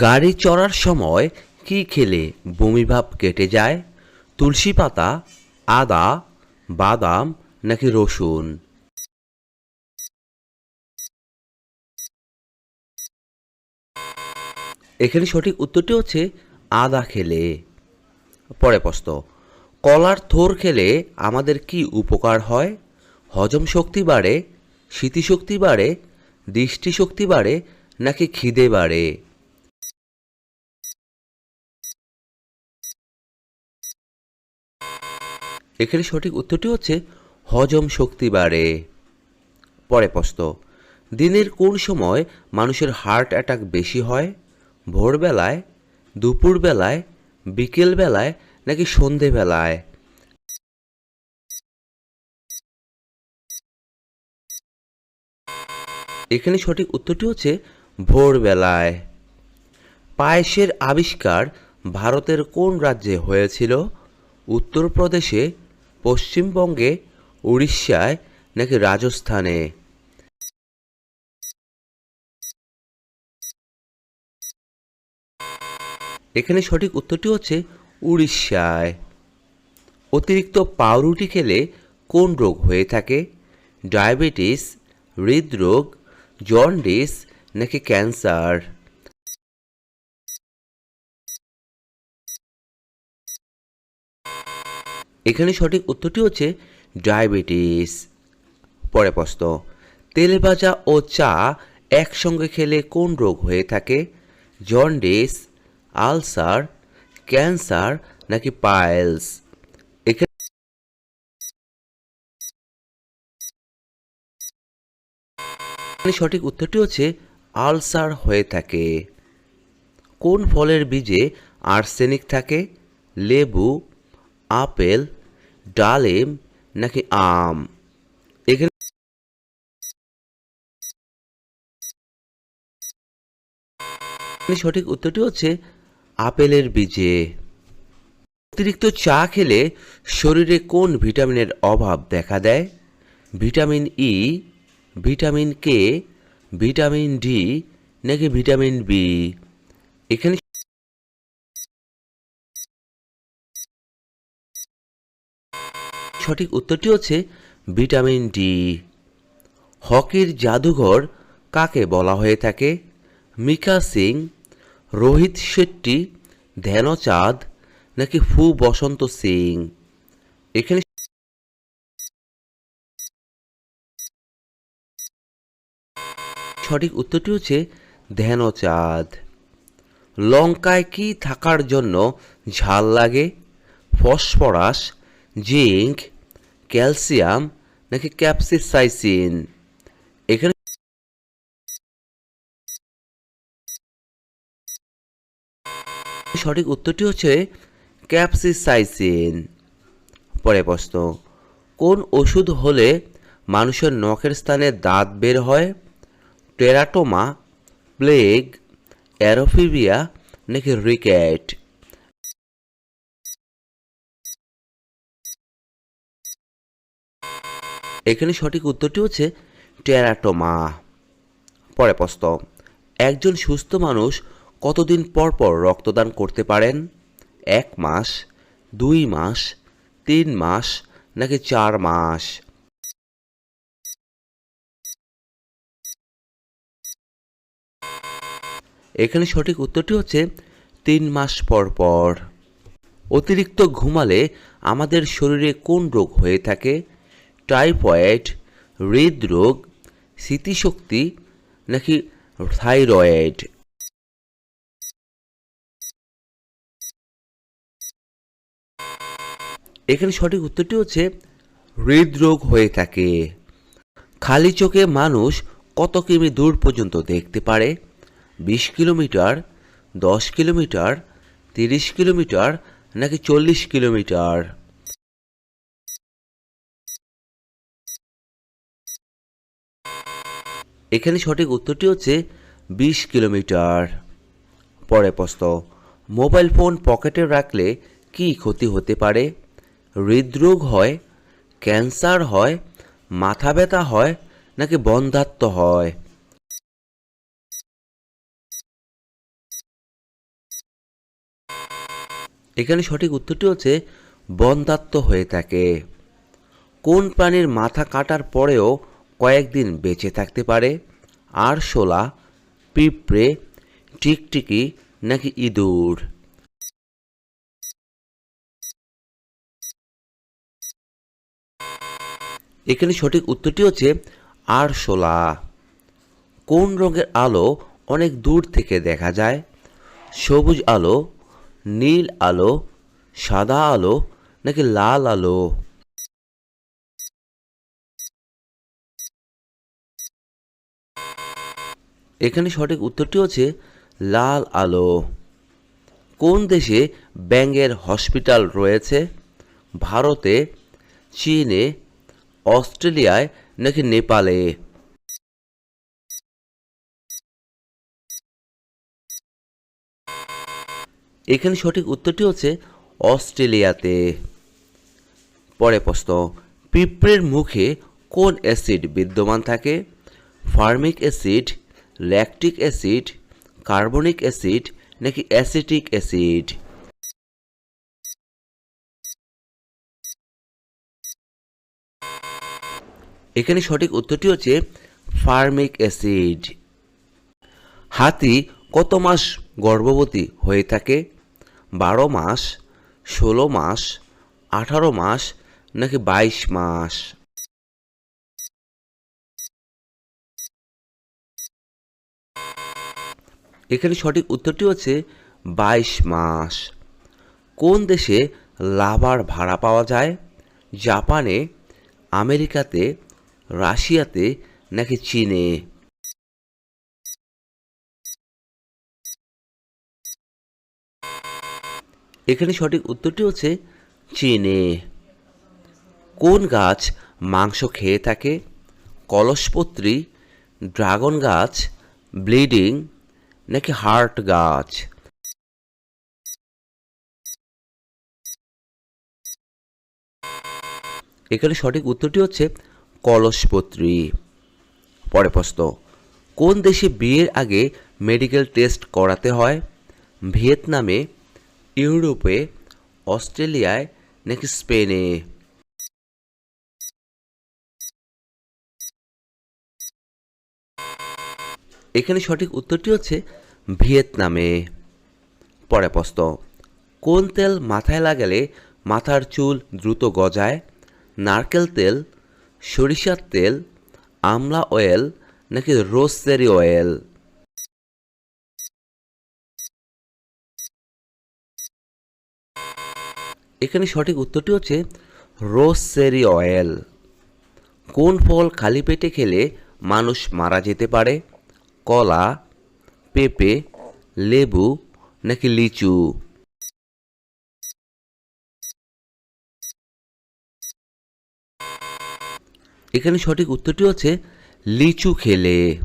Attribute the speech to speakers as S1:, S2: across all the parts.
S1: গাড়ি চড়ার সময় কি খেলে বমিভাব কেটে যায়? তুলসী পাতা, আদা, বাদাম নাকি রসুন? এখানে সঠিক উত্তরটি হচ্ছে আদা খেলে। পরে প্রশ্ন, কলার থোর খেলে আমাদের কি উপকার হয়? হজম শক্তি বাড়ে, স্মৃতিশক্তি বাড়ে, দৃষ্টিশক্তি বাড়ে নাকি খিদে বাড়ে? এখানে সঠিক উত্তরটি হচ্ছে, হজম শক্তি বাড়ে। পরে প্রশ্ন, দিনের কোন সময় মানুষের হার্ট অ্যাটাক বেশি হয়? ভোরবেলায়, দুপুরবেলায়, বিকেলবেলায় নাকি সন্ধেবেলায়? এখানে সঠিক উত্তরটি হচ্ছে, ভোরবেলায়। পায়েসের আবিষ্কার ভারতের কোন রাজ্যে হয়েছিল? উত্তরপ্রদেশে পশ্চিমবঙ্গে উড়িষ্যায় নাকি রাজস্থানে? এখানে সঠিক উত্তরটি হচ্ছে উড়িষ্যায়। অতিরিক্ত পাউরুটি খেলে কোন রোগ হয়ে থাকে? ডায়াবেটিস, হৃদরোগ, জন্ডিস নাকি ক্যান্সার? এখানে সঠিক উত্তরটি হচ্ছে ডায়াবেটিস। পরে প্রশ্ন, তেলে ভাজা ও চা একসঙ্গে খেলে কোন রোগ হয়ে থাকে? জন্ডিস, আলসার, ক্যান্সার নাকি পাইলস? এখানে সঠিক উত্তরটি হচ্ছে আলসার হয়ে থাকে। কোন ফলের বীজে আর্সেনিক থাকে? লেবু, আপেল ডালিম নাকি আম? এখানে সঠিক উত্তরটি হচ্ছে আপেলের বীজে। অতিরিক্ত চা খেলে শরীরে কোন ভিটামিনের অভাব দেখা দেয়? Vitamin E vitamin K vitamin D নাকি ভিটামিন বি এখানে সঠিক উত্তরটি হচ্ছে ভিটামিন ডি। হকির জাদুঘর কাকে বলা হয়ে থাকে? মিকা সিং, রোহিত শেট্টি, ধ্যানচাঁদ নাকি ফু বসন্ত সিং? এখানে সঠিক উত্তরটি হচ্ছে ধ্যানচাঁদ। লঙ্কায় কি থাকার জন্য ঝাল লাগে? ফসফরাস, জিঙ্ক ক্যালসিয়াম নাকি ক্যাপসিসাইসিন? এখানে সঠিক উত্তরটি হচ্ছে ক্যাপসিসাইসিন। পরে প্রশ্ন, কোন ওষুধ হলে মানুষের নখের স্থানে দাঁত বের হয়? টেরাটোমা, প্লেগ অ্যারোফিবিয়া নাকি রিকেট? এখানে সঠিক উত্তরটি হচ্ছে টেরাটোমা। পরে প্রশ্ন, একজন সুস্থ মানুষ কতদিন পর পর রক্তদান করতে পারেন? এক মাস, দুই মাস, তিন মাস, নাকি চার মাস? এখানে সঠিক উত্তরটি হচ্ছে তিন মাস পর পর। অতিরিক্ত ঘুমালে আমাদের শরীরে কোন রোগ হয়ে থাকে? টাইফয়েড হৃদরোগ স্মৃতিশক্তি নাকি থাইরয়েড এখানে সঠিক উত্তরটি হচ্ছে হৃদরোগ হয়ে থাকে। খালি চোখে মানুষ কত কিমি দূর পর্যন্ত দেখতে পারে? বিশ কিলোমিটার, দশ কিলোমিটার, তিরিশ কিলোমিটার নাকি চল্লিশ কিলোমিটার? এখানে সঠিক উত্তরটি হচ্ছে বিশ কিলোমিটার। পরে প্রশ্ন, মোবাইল ফোন পকেটে রাখলে কি ক্ষতি হতে পারে? হৃদরোগ হয়, ক্যান্সার হয়, মাথা ব্যথা হয়, নাকি বন্ধাত্ম হয়? এখানে সঠিক উত্তরটি হচ্ছে বন্ধাত্ম হয়ে থাকে। কোন প্রাণীর মাথা কাটার পরেও কয়েকদিন বেঁচে থাকতে পারে। আরশোলা পিঁপড়ে, টিকটিকি নাকি ইঁদুর? এখানে সঠিক উত্তরটি হচ্ছে আরশোলা কোন রঙের আলো অনেক দূর থেকে দেখা যায়? সবুজ আলো, নীল আলো, সাদা আলো নাকি লাল আলো? এখানে সঠিক উত্তরটি হচ্ছে লাল আলো। কোন দেশে ব্যাঙের হসপিটাল রয়েছে? ভারতে, চীনে, অস্ট্রেলিয়ায় নাকি নেপালে? এখানে সঠিক উত্তরটি হচ্ছে অস্ট্রেলিয়াতে। পরে প্রশ্ন, পিঁপড়ের মুখে কোন অ্যাসিড বিদ্যমান থাকে? Formic acid lactic acid carbonic acid নাকি অ্যাসিটিক অ্যাসিড এখানে সঠিক উত্তরটি হচ্ছে ফার্মিক অ্যাসিড। হাতি কত মাস গর্ভবতী হয়ে থাকে? বারো মাস, ষোলো মাস, আঠারো মাস, নাকি বাইশ মাস? এখানে সঠিক উত্তরটি হচ্ছে বাইশ মাস। কোন দেশে লাভার ভাড়া পাওয়া যায়? জাপানে, আমেরিকাতে, রাশিয়াতে নাকি চীনে? এখানে সঠিক উত্তরটি হচ্ছে চীনে। কোন গাছ মাংস খেয়ে থাকে? কলসপত্রী, ড্রাগন গাছ, ব্লিডিং নাকি হার্ট গাছ? এখানে সঠিক উত্তরটি হচ্ছে কলসপত্রী। পরে প্রশ্ন, কোন দেশে বিয়ের আগে মেডিকেল টেস্ট করাতে হয়? ভিয়েতনামে, ইউরোপে, অস্ট্রেলিয়ায় নাকি স্পেনে? এখানে সঠিক উত্তরটি হচ্ছে ভিয়েতনামে। পরে প্রশ্ন, কোন তেল মাথায় লাগালে মাথার চুল দ্রুত গজায়? নারকেল তেল, সরিষার তেল, আমলা অয়েল নাকি রোজসেরি অয়েল? এখানে সঠিক উত্তরটি হচ্ছে রোজসেরি অয়েল। কোন ফল খালি পেটে খেলে মানুষ মারা যেতে পারে? কলা, পেঁপে, লেবু নাকি লিচু? এখানে সঠিক উত্তরটি হচ্ছে লিচু খেলে।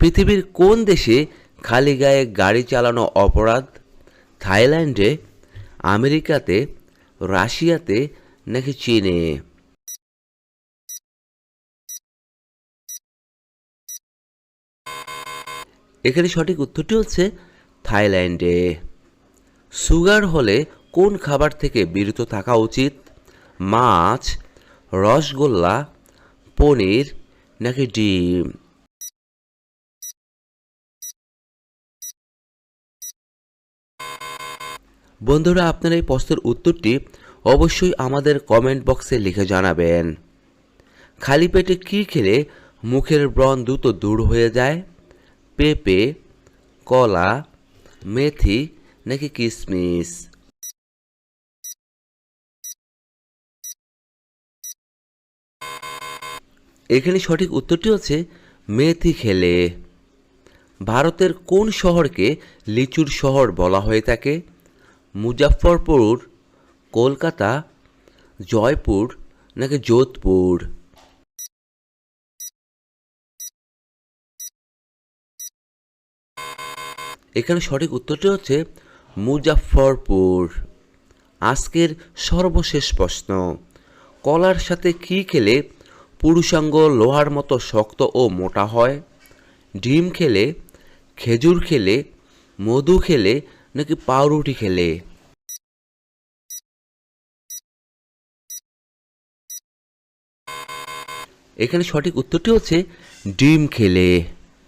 S1: পৃথিবীর কোন দেশে খালি গায়ে গাড়ি চালানো অপরাধ? থাইল্যান্ডে, আমেরিকাতে, রাশিয়াতে নাকি চীনে? এখানে সঠিক উত্তরটি হচ্ছে থাইল্যান্ডে। সুগার হলে কোন খাবার থেকে বিরত থাকা উচিত? মাছ, রসগোল্লা, পনির নাকি ডিম? বন্ধুরা, আপনার এই প্রশ্নের উত্তরটি অবশ্যই আমাদের কমেন্ট বক্সে লিখে জানাবেন। খালি পেটে কী খেলে মুখের ব্রণ দ্রুত দূর হয়ে যায়? পেঁপে, কলা, মেথি নাকি কিশমিশ এখানে সঠিক উত্তরটি হচ্ছে মেথি খেলে। ভারতের কোন শহরকে লিচুর শহর বলা হয়ে থাকে? মুজাফরপুর কলকাতা, জয়পুর নাকি যোধপুর? এখানে সঠিক উত্তরটি হচ্ছে মুজাফরপুর আজকের সর্বশেষ প্রশ্ন, কলার সাথে কি খেলে পুরুষাঙ্গ লোহার মতো শক্ত ও মোটা হয়? ডিম খেলে, খেজুর খেলে, মধু খেলে নাকি পাউরুটি খেলে? এখানে সঠিক উত্তরটি হচ্ছে ডিম খেলে।